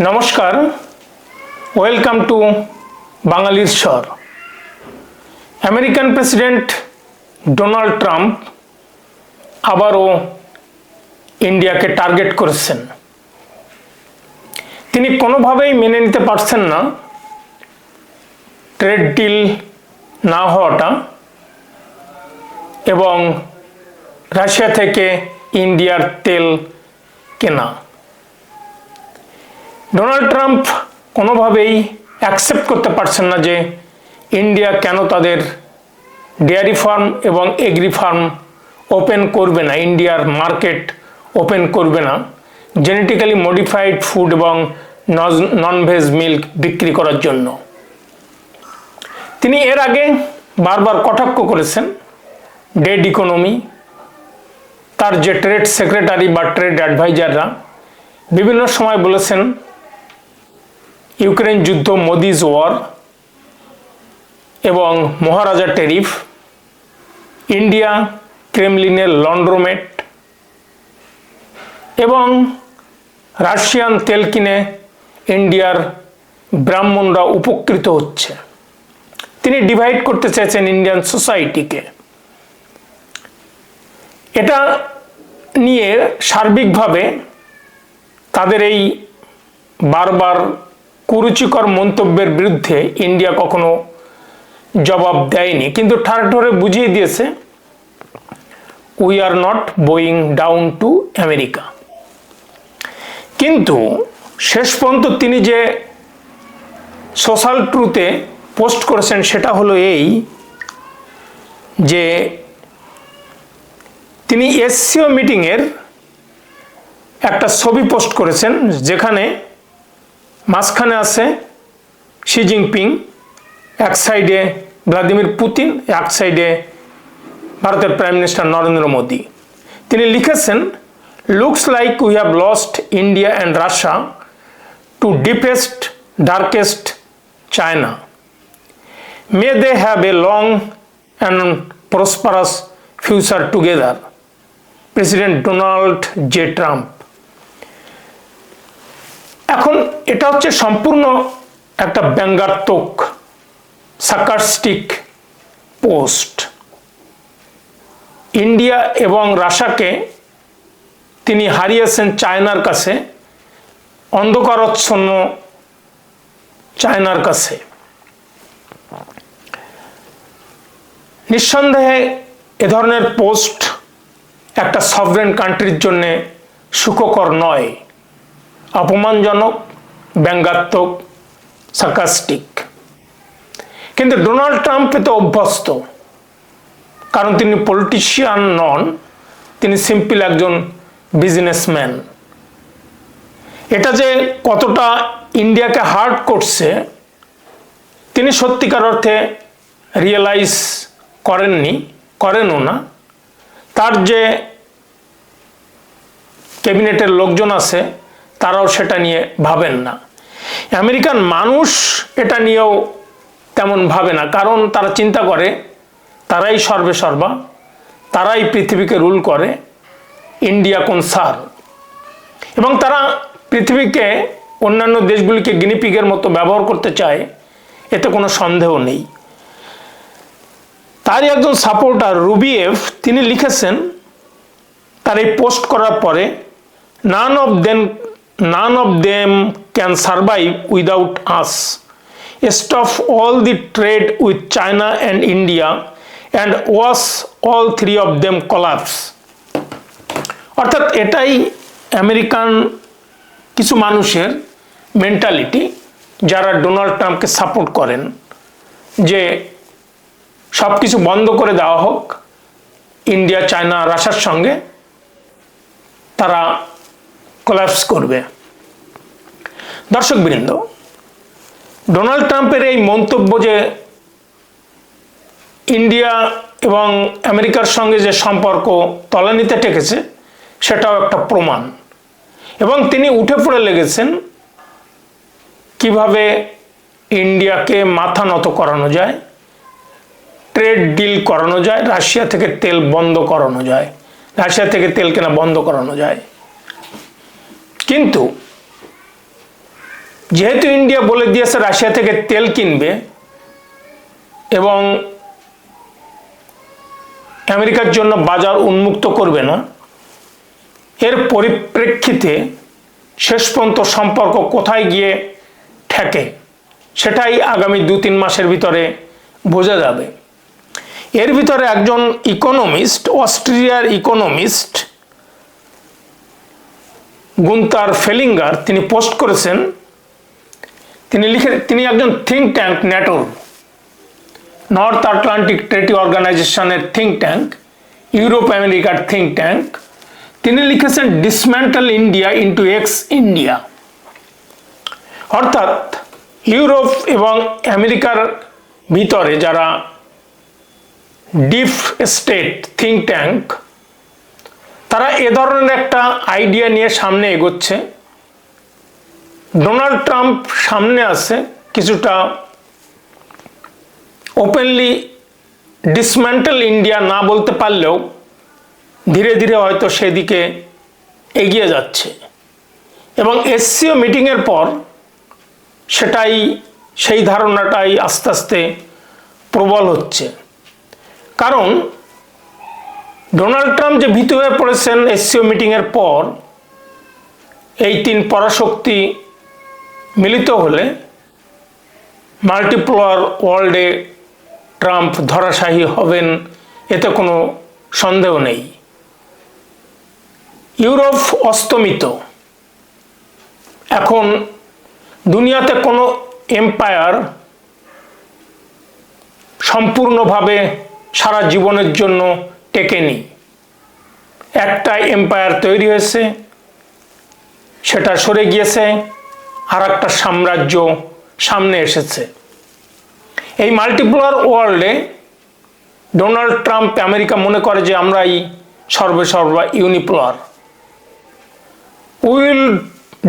নমস্কার। Welcome to বাঙালির স্বর। আমেরিকান প্রেসিডেন্ট ডোনাল্ড ট্রাম্প আবারও ইন্ডিয়াকে টার্গেট করেছেন। তিনি কোনোভাবেই মেনে নিতে পারছেন না। ট্রেড ডিল না হওয়াটা এবং রাশিয়া থেকে ইন্ডিয়ার তেল কেনা। ডোনাল্ড ট্রাম্প কোনোভাবেই অ্যাকসেপ্ট করতে পারছেন না যে ইন্ডিয়া কেন তাদের ডেয়ারি ফার্ম এবং এগ্রি ফার্ম ওপেন করবে না, ইন্ডিয়ার মার্কেট ওপেন করবে না। জেনেটিক্যালি মডিফাইড ফুড এবং নন ভেজ মিল্ক বিক্রি করার জন্য। তিনি এর আগে বারবার কটাক্ষ করেছেন ডেড ইকোনমি, তার যে ট্রেড সেক্রেটারি বা ট্রেড অ্যাডভাইজাররা, বিভিন্ন সময় বলেছেন ইউক্রেন যুদ্ধ, মোদিজ ওয়ার এবং মহারাজা টেরিফ, ইন্ডিয়া ক্রেমলিনের লন্ড্রোমেট এবং রাশিয়ান তেল কিনে ইন্ডিয়ার ব্রাহ্মণরা উপকৃত হচ্ছে। তিনি ডিভাইড করতে চেয়েছেন ইন্ডিয়ান সোসাইটিকে এটা নিয়ে সার্বিকভাবে তাদের এই বারবার কুরুচিকর মন্তব্যের বিরুদ্ধে ইন্ডিয়া কখনো জবাব দেয়নি। কিন্তু ঠারে বুঝিয়ে দিয়েছে we are not bowing down to America কিন্তু শেষ পর্যন্ত তিনি যে সোশ্যাল ট্রুতে পোস্ট করেছেন সেটা হলো এই যে তিনি এসসিও মিটিংয়ের একটা ছবি পোস্ট করেছেন, যেখানে মাঝখানে আছে শি জিনপিং, এক সাইডে ভ্লাদিমির পুতিন, এক সাইডে ভারতের প্রাইম মিনিস্টার নরেন্দ্র মোদী। তিনি লিখেছেন looks like we have lost India and Russia to deepest darkest China may they have a long and prosperous future together president Donald J Trump এখন এটা হচ্ছে সম্পূর্ণ একটা ব্যঙ্গাত্মক সাকারস্টিক পোস্ট। ইন্ডিয়া এবং রাশাকে তিনি হারিয়েছেন চায়নার কাছে, অন্ধকারচ্ছন্ন চায়নার কাছে। নিঃসন্দেহে এ ধরনের পোস্ট একটা সভরেন কান্ট্রির জন্যে সুখকর নয়, অপমানজনক ব্যঙ্গাত্মক সার্কাস্টিক কিন্তু ডোনাল্ড ট্রাম্প এতে অভ্যস্ত। কারণ তিনি পলিটিশিয়ান নন, তিনি সিম্পল একজন বিজনেসম্যান এটা যে কতটা ইন্ডিয়াকে হার্ট করছে, তিনি সত্যিকার অর্থে রিয়েলাইজ করেননি, করেনও না। তার যে ক্যাবিনেটের লোকজন আছে তারাও সেটা নিয়ে ভাবেন না। আমেরিকান মানুষ এটা নিয়েও তেমন ভাবে না, কারণ তারা চিন্তা করে, তারাই সর্বে সর্বা, তারাই পৃথিবীকে রুল করে, ইন্ডিয়া কোন সার। এবং তারা পৃথিবীকে অন্যান্য দেশগুলিকে গিনিপিগের মতো ব্যবহার করতে চায়, এতে কোনো সন্দেহ নেই। তারই একজন সাপোর্টার রুবিএফ তিনি লিখেছেন, তার এই পোস্ট করার পরে none of them none of them can survive without us stop all the trade with China and India and was all three of them collapse অর্থাৎ এটাই আমেরিকান কিছু মানুষের মেন্টালিটি যারা ডোনাল্ড ট্রাম্পকে সাপোর্ট করেন, যে সব কিছু বন্ধ করে দেওয়া হোক ইন্ডিয়া চায়না রাশার সঙ্গে তারা কোলাপস করবে। দর্শকবৃন্দ, ডোনাল্ড ট্রাম্পের এই মন্তব্য যে ইন্ডিয়া এবং আমেরিকার সঙ্গে যে সম্পর্ক তলানিতে টেকেছে সেটাও একটা প্রমাণ। এবং তিনি উঠে পড়ে লেগেছেন কীভাবে ইন্ডিয়াকে মাথা নত করানো যায়, ট্রেড ডিল করানো যায়, রাশিয়া থেকে তেল বন্ধ করানো যায়, রাশিয়া থেকে তেল কেনা বন্ধ করানো যায়। কিন্তু যেহেতু ইন্ডিয়া বলে দিয়েছে রাশিয়া থেকে তেল কিনবে এবং আমেরিকার জন্য বাজার উন্মুক্ত করবে না, এর পরিপ্রেক্ষিতে শেষ পর্যন্ত সম্পর্ক কোথায় গিয়ে ঠেকে সেটাই আগামী দু তিন মাসের ভিতরে বোঝা যাবে। এর ভিতরে একজন ইকোনমিস্ট অস্ট্রেলিয়ার ইকোনমিস্ট গুন্তার ফেলিঙ্গার তিনি পোস্ট করেছেন। তিনি লিখে, তিনি একজন থিঙ্ক ট্যাঙ্ক ন্যাটোর নর্থ আটলান্টিক ট্রেটি অর্গানাইজেশনের থিঙ্ক ট্যাঙ্ক ইউরোপ আমেরিকার থিঙ্ক ট্যাঙ্ক তিনি লিখেছেন dismantle India into X India অর্থাৎ ইউরোপ এবং আমেরিকার ভিতরে যারা ডিপ স্টেট থিঙ্ক ট্যাঙ্ক তারা এ ধরনের একটা আইডিয়া নিয়ে সামনে এগোচ্ছে। ডোনাল্ড ট্রাম্প সামনে আছে কিছুটা ওপেনলি ডিসম্যান্টেল ইন্ডিয়া না বলতে পারলেও ধীরে ধীরে হয়তো সেদিকে এগিয়ে যাচ্ছে। এবং এসসিও মিটিংয়ের পর সেটাই, সেই ধারণাটাই আস্তে আস্তে প্রবল হচ্ছে। কারণ ডোনাল্ড ট্রাম্প যে ভীতু হয়ে পড়েছেন এসসিও মিটিংয়ের পর, এই তিন পরাশক্তি মিলিত হলে মাল্টিপ্লোয়ার ওয়ার্ল্ডে ট্রাম্প ধরাশায়ী হবেন এতে কোনো সন্দেহ নেই। ইউরোপ অস্তমিত। এখন দুনিয়াতে কোনো এম্পায়ার সম্পূর্ণভাবে সারা জীবনের জন্য টেকেনি একটা এম্পায়ার তৈরি হয়েছে, সেটা সরে গিয়েছে আর একটা সাম্রাজ্য সামনে এসেছে। এই মাল্টিপ্লোয়ার ওয়ার্ল্ডে ডোনাল্ড ট্রাম্প আমেরিকা মনে করে যে আমরাই সর্বে সর্বা unipolar will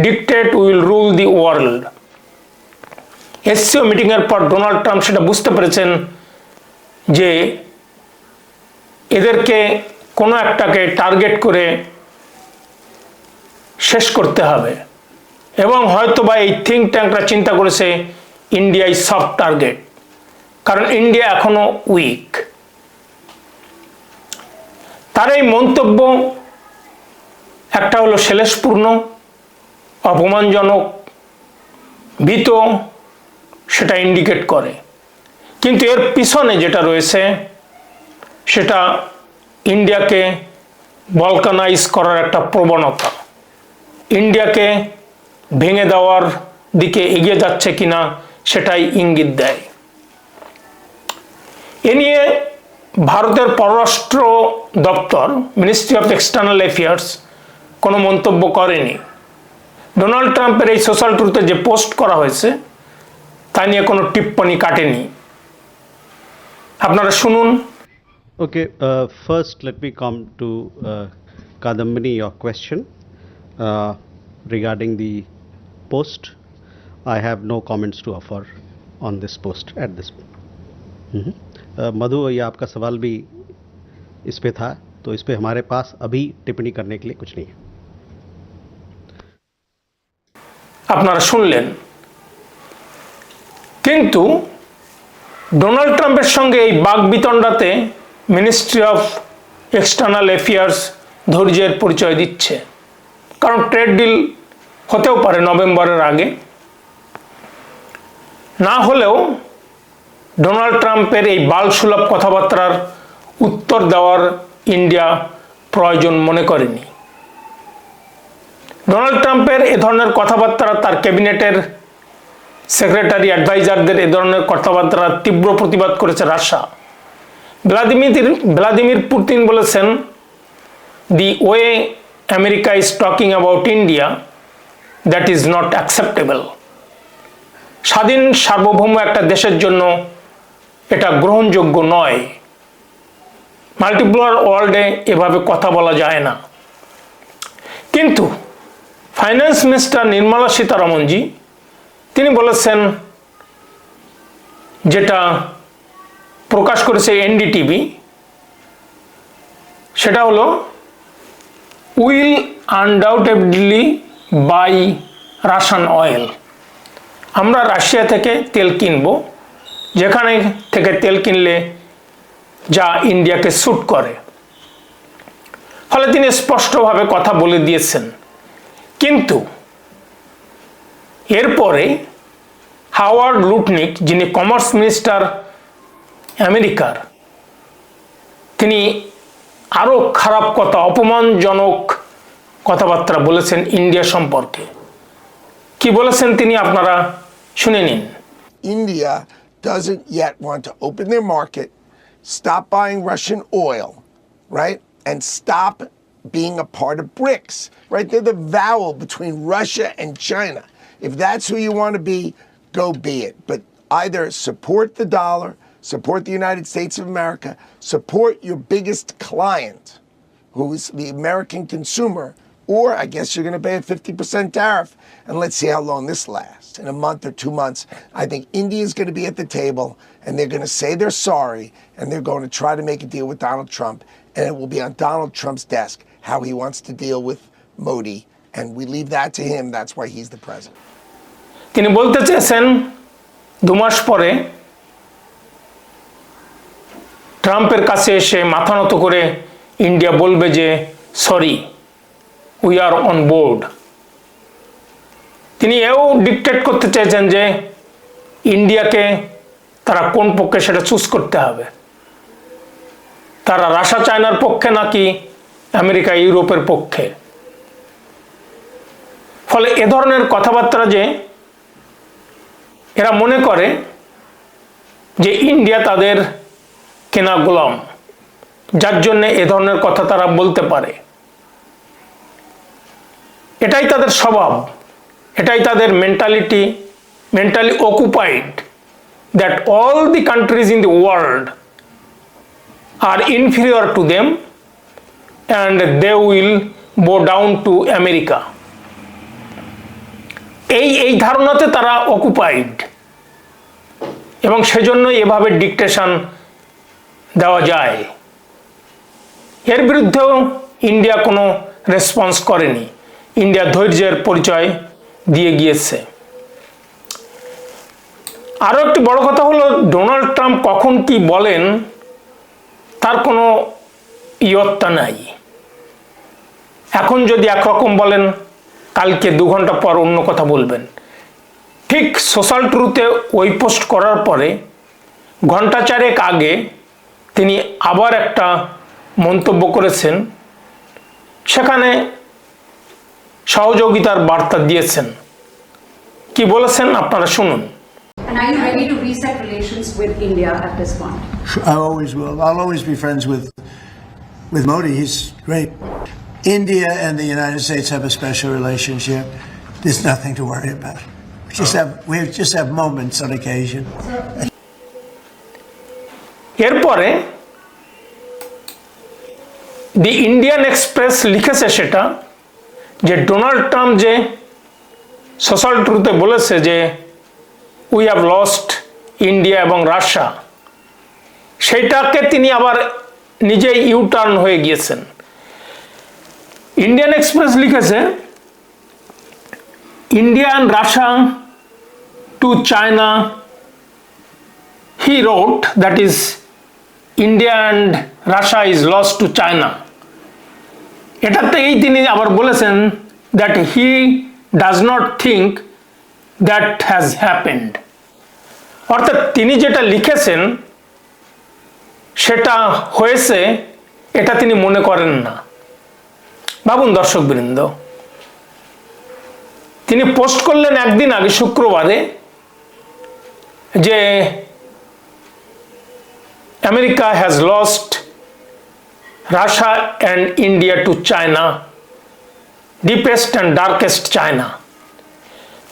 dictate will rule the world SCO মিটিংয়ের পর ডোনাল্ড ট্রাম্প সেটা বুঝতে পেরেছেন যে এদেরকে কোনো একটাকে টার্গেট করে শেষ করতে হবে। এবং হয়তো বা এই থিঙ্ক ট্যাঙ্করা চিন্তা করেছে ইন্ডিয়াই সফট টার্গেট কারণ ইন্ডিয়া এখনও উইক তার এই মন্তব্য একটা হলো শেলেশপূর্ণ অপমানজনক, ভীত, সেটা ইন্ডিকেট করে। কিন্তু এর পিছনে যেটা রয়েছে সেটা ইন্ডিয়াকে বলকানাইজ করার একটা প্রবণতা। ইন্ডিয়াকে ভেঙে দেওয়ার দিকে এগিয়ে যাচ্ছে কিনা সেটাই ইঙ্গিত দেয়। এ নিয়ে ভারতের পররাষ্ট্র দপ্তর মিনিস্ট্রি অফ এক্সটার্নাল অ্যাফেয়ার্স কোনো মন্তব্য করেনি। ডোনাল্ড ট্রাম্পের এই সোশ্যাল ট্রুথে যে পোস্ট করা হয়েছে, তা নিয়ে কোনো টিপ্পণী কাটেনি। আপনারা শুনুন। Okay, uh, first let me come to uh, Kadambini, your question uh, regarding the post. I have no comments to offer on this post at this. Mhm. Uh, मधु ये आपका सवाल भी इस पे था तो इस पे हमारे पास अभी टिप्पणी करने के लिए कुछ नहीं है আপনারা শুনলেন কিন্তু ডোনাল্ড ট্রাম্পের সঙ্গে এই বাক বিতণ্ডাতে মিনিস্ট্রি অফ এক্সটার্নাল অ্যাফেয়ার্স ধৈর্যের পরিচয় দিচ্ছে। কারণ ট্রেড ডিল হতেও পারে নভেম্বরের আগে। না হলেও ডোনাল্ড ট্রাম্পের এই বালসুলভ কথাবার্তার উত্তর দেওয়ার ইন্ডিয়া প্রয়োজন মনে করেনি। ডোনাল্ড ট্রাম্পের এ ধরনের কথাবার্তা, তার ক্যাবিনেটের সেক্রেটারি অ্যাডভাইজারদের এ ধরনের কথাবার্তা তীব্র প্রতিবাদ করেছে রাশিয়া। ভ্লাদিমির ভ্লাদিমির পুতিন বলেছেন the way America is talking about India that is not acceptable স্বাধীন সার্বভৌম একটা দেশের জন্য এটা গ্রহণযোগ্য নয়। মাল্টিপ্লোয়ার ওয়ার্ল্ডে এভাবে কথা বলা যায় না। কিন্তু ফাইন্যান্স মিনিস্টার নির্মলা সীতারামনজি তিনি বলেছেন, যেটা প্রকাশ করেছে এনডিটিভি। সেটা হলো, will undoubtedly buy Russian oil. আমরা রাশিয়া থেকে তেল কিনব, যেখানে থেকে তেল কিনলে যা ইন্ডিয়াকে স্যুট করে। ফলে তিনি স্পষ্টভাবে কথা বলে দিয়েছেন। কিন্তু এরপরে হাওয়ার্ড লুটনিক, যিনি কমার্স মিনিস্টার আমেরিকার তিনি আরও খারাপ কথা অপমানজনক কথাবার্তা বলেছেন ইন্ডিয়া সম্পর্কে কি বলেছেন তিনি আপনারা শুনে নিন India doesn't yet want to open their market, stop buying Russian oil, right? And stop being a part of BRICS, right? They're the vowel between Russia and China. If that's who you want to be, go be it. But either support the dollar, support the United States of America, support your biggest client, who is the American consumer, or I guess you're going to pay a 50% tariff. And let's see how long this lasts. In a month or two months, I think India is going to be at the table and they're going to say they're sorry and they're going to try to make a deal with Donald Trump. And it will be on Donald Trump's desk how he wants to deal with Modi. And we leave that to him. That's why he's the president. তিনি বলতে চেয়েছেন দু মাস পরে ট্রাম্পের কাছে এসে মাথা নত করে ইন্ডিয়া বলবে যে, sorry we are on board তিনি এও ডিকটেট করতে চেয়েছেন যে, ইন্ডিয়াকে তারা কোন পক্ষে সেটা চুজ করতে হবে? তারা রাশা চায়নার পক্ষে নাকি আমেরিকা ইউরোপের পক্ষে? ফলে এ ধরনের কথাবার্তা যে, এরা মনে করে যে, ইন্ডিয়া তাদের কেনা গোলাম। যার জন্য এ ধরনের কথা তারা বলতে পারে। এটাই তাদের স্বভাব। এটাই তাদের mentality mentally occupied that all the countries in the world are inferior to them and they will bow down to America এই এই ধারণাতে তারা অকুপাইড এবং সেজন্য এভাবে ডিকটেশন দেওয়া যায়। এর বিরুদ্ধেও ইন্ডিয়া কোনো রেসপন্স করেনি। ইন্ডিয়া ধৈর্যের পরিচয় দিয়ে গিয়েছে। আরও একটি বড় কথা হলো, ডোনাল্ড ট্রাম্প কখন কি বলেন, তার কোনো ইয়ত্তা নাই। এখন যদি একরকম বলেন, কালকে দু ঘণ্টা পর অন্য কথা বলবেন। ঠিক সোশ্যাল ট্রুথে ওই পোস্ট করার পরে, ঘণ্টা চারেক আগে তিনি আবার একটা মন্তব্য করেছেন সেখানে সহযোগিতার বার্তা দিয়েছেন কি বলেছেন আপনারা শুনুন And are you ready to reset relations with India at this point? I always will. I'll always be friends with with Modi. He's great. India and the United States have a special relationship. There's nothing to worry about. We just have we just have moments on occasion. এরপরে the Indian express লিখেছে সেটা যে Donald Trump যে social ট্রুথে বলেছে যে we have lost India এবং Russia সেইটাকে তিনি আবার নিজেই ইউটার্ন হয়ে গিয়েছেন। ইন্ডিয়ান এক্সপ্রেস লিখেছে India and Russia to China he that that is India and Russia is lost to China. এটাতেই তিনি আবার বলেছেন that he does not think that has happened অর্থাৎ তিনি যেটা লিখেছেন, সেটা হয়েছে, এটা তিনি মনে করেন না। ভাবুন দর্শকবৃন্দ, তিনি পোস্ট করলেন একদিন আগে শুক্রবারে যে America has lost Russia and India to China, deepest and darkest China.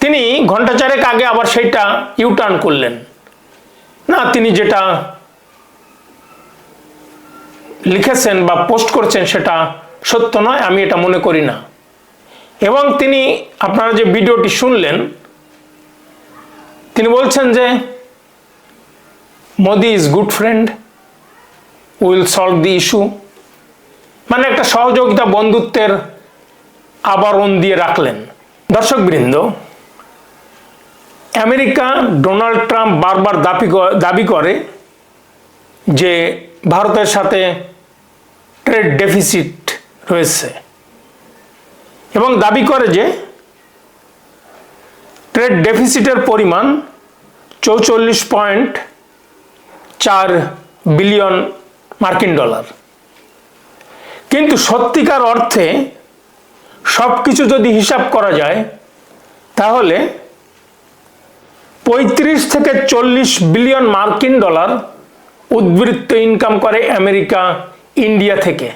তিনি ঘণ্টা চারেক আগে আবার সেইটা ইউটার্ন করলেন না তিনি যেটা লিখেছেন বা পোস্ট করছেন সেটা সত্য নয় আমি এটা মনে করি না এবং তিনি আপনারা যে ভিডিওটি শুনলেন তিনি বলছেন যে Modi is good friend will solve the issue. মানে একটা সহযোগিতা বন্ধুত্বের আবরণ দিয়ে রাখলেন। দর্শকবৃন্দ, আমেরিকা ডোনাল্ড ট্রাম্প বারবার দাবি দাবি করে যে ভারতের সাথে ট্রেড ডেফিসিট রয়েছে এবং দাবি করে যে ট্রেড ডেফিসিটের পরিমাণ চৌচল্লিশ পয়েন্ট চার বিলিয়ন মার্কিন ডলার। কিন্তু সত্যিকার অর্থে সব কিছু যদি হিসাব করা যায়, তাহলে পঁয়ত্রিশ থেকে চল্লিশ বিলিয়ন মার্কিন ডলার উদ্বৃত্ত ইনকাম করে আমেরিকা, ইন্ডিয়া থেকে।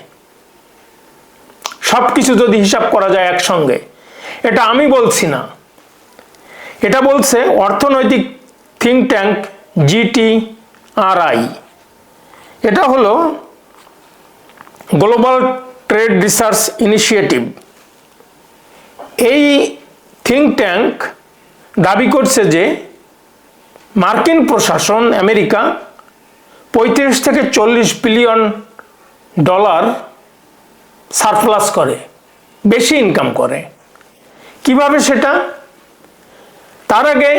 সব কিছু যদি হিসাব করা যায় একসঙ্গে। এটা আমি বলছি না। এটা বলছে অর্থনৈতিক think tank G T R I হলো গ্লোবাল ট্রেড রিসার্চ ইনিশিয়েটিভ এই থিঙ্ক ট্যাঙ্ক দাবি করছে যে মার্কিন প্রশাসন আমেরিকা পঁয়ত্রিশ থেকে চল্লিশ বিলিয়ন ডলার সারপ্লাস করে, বেশি ইনকাম করে। কীভাবে সেটা? তার আগে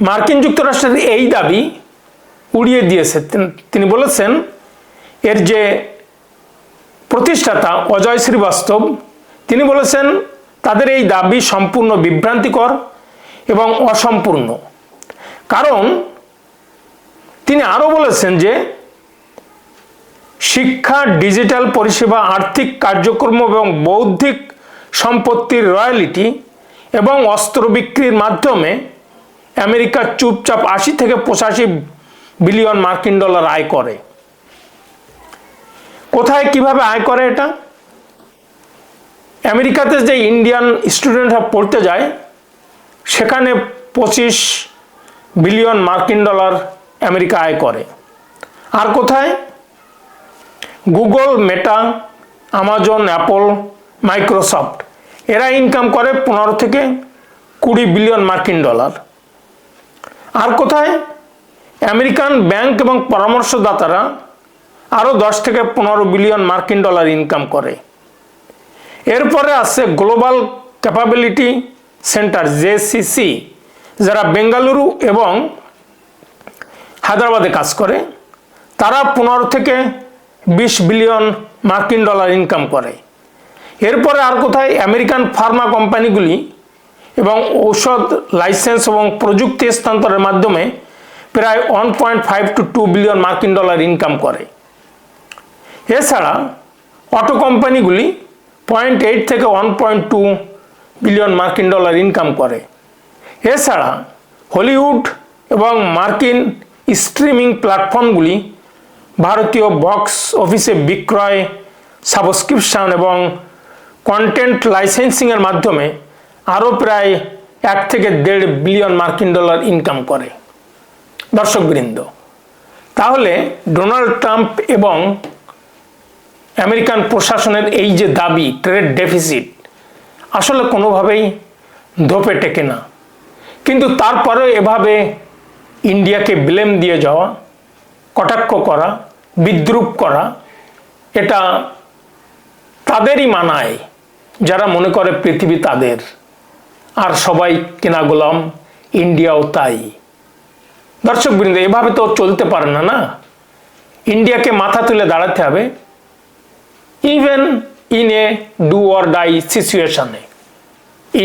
মার্কিন যুক্তরাষ্ট্রের এই দাবি উড়িয়ে দিয়েছে। তিনি বলেছেন, এর যে প্রতিষ্ঠাতা অজয় শ্রীবাস্তব, তিনি বলেছেন, তাদের এই দাবি সম্পূর্ণ বিভ্রান্তিকর এবং অসম্পূর্ণ। কারণ, তিনি আরও বলেছেন যে, শিক্ষা, ডিজিটাল পরিষেবা, আর্থিক কার্যক্রম এবং বৌদ্ধিক সম্পত্তির রয়্যালিটি এবং অস্ত্র বিক্রির মাধ্যমে আমেরিকা চুপচাপ আশি থেকে পঁচাশি বিলিয়ন মার্কিন ডলার আয় করে। কোথায় কীভাবে আয় করে এটা? আমেরিকাতে যে ইন্ডিয়ান স্টুডেন্টরা পড়তে যায়, সেখানে পঁচিশ বিলিয়ন মার্কিন ডলার আমেরিকা আয় করে। আর কোথায়? Google, Meta, Amazon, Apple, Microsoft, এরা ইনকাম করে পনেরো থেকে কুড়ি বিলিয়ন মার্কিন ডলার। আর কোথায়? আমেরিকান ব্যাংক এবং পরামর্শদাতারা আরও দশ থেকে পনেরো বিলিয়ন মার্কিন ডলার ইনকাম করে। এরপরে আছে গ্লোবাল ক্যাপাবিলিটি সেন্টার জেসিসি যারা বেঙ্গালুরু এবং হায়দ্রাবাদে কাজ করে। তারা পনেরো থেকে বিশ বিলিয়ন মার্কিন ডলার ইনকাম করে। এরপরে আর কোথায় আমেরিকান ফার্মা কোম্পানিগুলি এবং ঔষধ, লাইসেন্স এবং প্রযুক্তি স্থানান্তরের মাধ্যমে প্রায় one point five two two billion মার্কিন ডলার ইনকাম করে। এছাড়া অটো কোম্পানিগুলি পয়েন্ট এইট থেকে ওয়ান পয়েন্ট টু বিলিয়ন মার্কিন ডলার ইনকাম করে। এছাড়া হলিউড এবং মার্কিন স্ট্রিমিং প্ল্যাটফর্মগুলি ভারতীয় বক্স অফিসে বিক্রয় সাবস্ক্রিপশন এবং কন্টেন্ট লাইসেন্সিংয়ের মাধ্যমে আরও প্রায় এক থেকে দেড় বিলিয়ন মার্কিন ডলার ইনকাম করে। দর্শকবৃন্দ। তাহলে ডোনাল্ড ট্রাম্প এবং আমেরিকান প্রশাসনের এই যে দাবি, ট্রেড ডেফিসিট, আসলে কোনোভাবেই ধোপে টেকে না। কিন্তু তারপরেও এভাবে ইন্ডিয়াকে ব্লেম দিয়ে যাওয়া, কটাক্ষ করা, বিদ্রুপ করা, এটা তাদেরই মানায়, যারা মনে করে পৃথিবী তাদের। আর সবাই কেনা গোলাম, ইন্ডিয়াও তাই। দর্শকবৃন্দ, এভাবে তো চলতে পারে না না? ইন্ডিয়াকে মাথা তুলে দাঁড়াতে হবে। Even in a do or die সিচুয়েশনে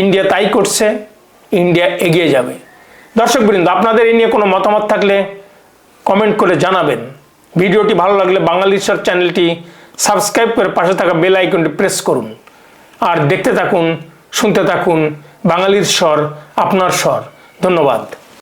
ইন্ডিয়া তাই করছে, ইন্ডিয়া এগিয়ে যাবে। দর্শক বৃন্দ আপনাদের এই নিয়ে কোনো মতামত থাকলে কমেন্ট করে জানাবেন। ভিডিওটি ভালো লাগলে বাঙালির স্বর চ্যানেলটি সাবস্ক্রাইব করে পাশে থাকা বেল আইকনটি প্রেস করুন। আর দেখতে থাকুন, শুনতে থাকুন বাঙালির স্বর, আপনার স্বর। ধন্যবাদ।